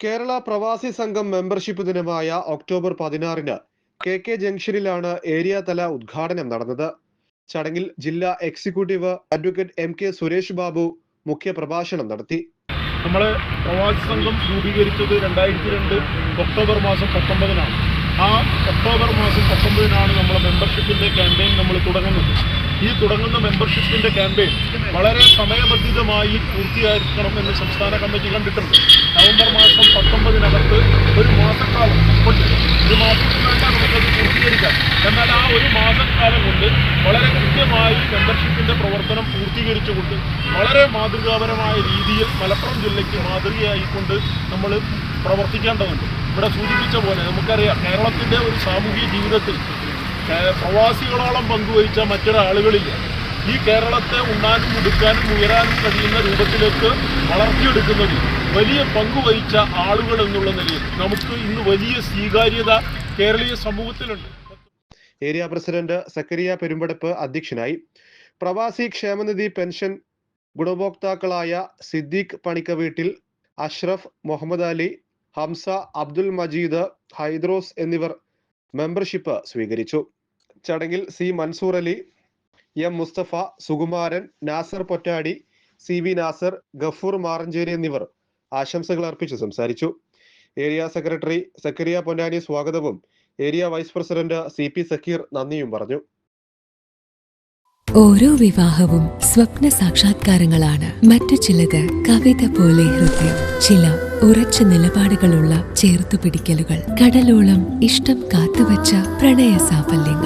കേരള പ്രവാസി സംഘം മെമ്പർഷിപ്പ് ദിനമായ ഒക്ടോബർ പതിനാറിന് കെ കെ ജംഗ്ഷനിലാണ് ഏരിയ തല ഉദ്ഘാടനം നടന്നത്. ചടങ്ങിൽ ജില്ലാ executive advocate M K Suresh Babu മുഖ്യ പ്രഭാഷണം നടത്തി. നമ്മൾ പ്രവാസി സംഘം രൂപീകരിച്ചത് രണ്ടായിരത്തി രണ്ട് ഒക്ടോബർ മാസം പത്തൊമ്പതിനാണ്. ആ ഒക്ടോബർ മാസം പത്തൊമ്പതിനാണ് നമ്മൾ മെമ്പർഷിപ്പിന്റെ ക്യാമ്പയിൻ നമ്മൾ തുടങ്ങുന്നത്. ഈ തുടങ്ങുന്ന മെമ്പർഷിപ്പിന്റെ ക്യാമ്പയിൻ വളരെ സമയബന്ധിതമായി പൂർത്തിയാക്കണം എന്ന് സംസ്ഥാന കമ്മിറ്റി കണ്ടിട്ടുണ്ട്. നവംബർ മാസം പത്തൊമ്പതിനകത്ത് ഒരു മാസക്കാലം ഒരു മാസത്തിനകത്താണ് വേണ്ട നമുക്കത് പൂർത്തീകരിക്കാം. എന്നാൽ ആ ഒരു മാസക്കാലം കൊണ്ട് വളരെ കൃത്യമായി മെമ്പർഷിപ്പിന്റെ പ്രവർത്തനം പൂർത്തീകരിച്ചുകൊണ്ട് വളരെ മാതൃകാപരമായ രീതിയിൽ മലപ്പുറം ജില്ലയ്ക്ക് മാതൃകയായിക്കൊണ്ട് നമ്മൾ പ്രവർത്തിക്കേണ്ടതുണ്ട്. ഇവിടെ സൂചിപ്പിച്ച പോലെ നമുക്കറിയാം കേരളത്തിന്റെ ഒരു സാമൂഹിക ജീവിതത്തിൽ പ്രവാസികളോളം പങ്കുവഹിച്ച മറ്റൊരാളുകളില്ല. ഈ കേരളത്തെ ഉണ്ണാനും ഉടുക്കാനും ഉയരാനും കഴിയുന്ന രൂപത്തിലേക്ക് വളർത്തിയെടുക്കുന്നതിൽ വലിയ പങ്കുവഹിച്ച ആളുകൾ എന്നുള്ള നിലയിൽ നമുക്ക് ഇന്ന് വലിയ സ്വീകാര്യത കേരളീയ സമൂഹത്തിലുണ്ട്. ഏരിയ പ്രസിഡന്റ് സക്കരിയ പെരുമ്പടപ്പ് അധ്യക്ഷനായി പ്രവാസി ക്ഷേമനിധി പെൻഷൻ ഗുണഭോക്താക്കളായ സിദ്ദീഖ് പണിക്ക വീട്ടിൽ അഷ്റഫ് മുഹമ്മദ് അലി ഹംസ അബ്ദുൽ മജീദ് ഹൈദ്രോസ് എന്നിവർ മെമ്പർഷിപ്പ് സ്വീകരിച്ചു. ചടങ്ങിൽ C Mansoor Ali M Musthafa Sukumaran Nasar Pottadi C V Nasar Gafoor Maranchery എന്നിവർ ആശംസകൾ അർപ്പിച്ച് സംസാരിച്ചു. ഏരിയ സെക്രട്ടറി സക്കരിയ പൊന്നാനി സ്വാഗതവും. Area vice president C P Zakir നന്ദിയും പറഞ്ഞു. ഓരോ വിവാഹവും സ്വപ്ന സാക്ഷാത്കാരങ്ങളാണ്. മറ്റു ചിലത് കവിത പോലെ ഹൃദയം ചില ഉറച്ച നിലപാടുകളുള്ള ചേർത്തുപിടിക്കലുകൾ കടലോളം ഇഷ്ടം കാത്തുവച്ച പ്രണയ സാഫല്യങ്ങൾ.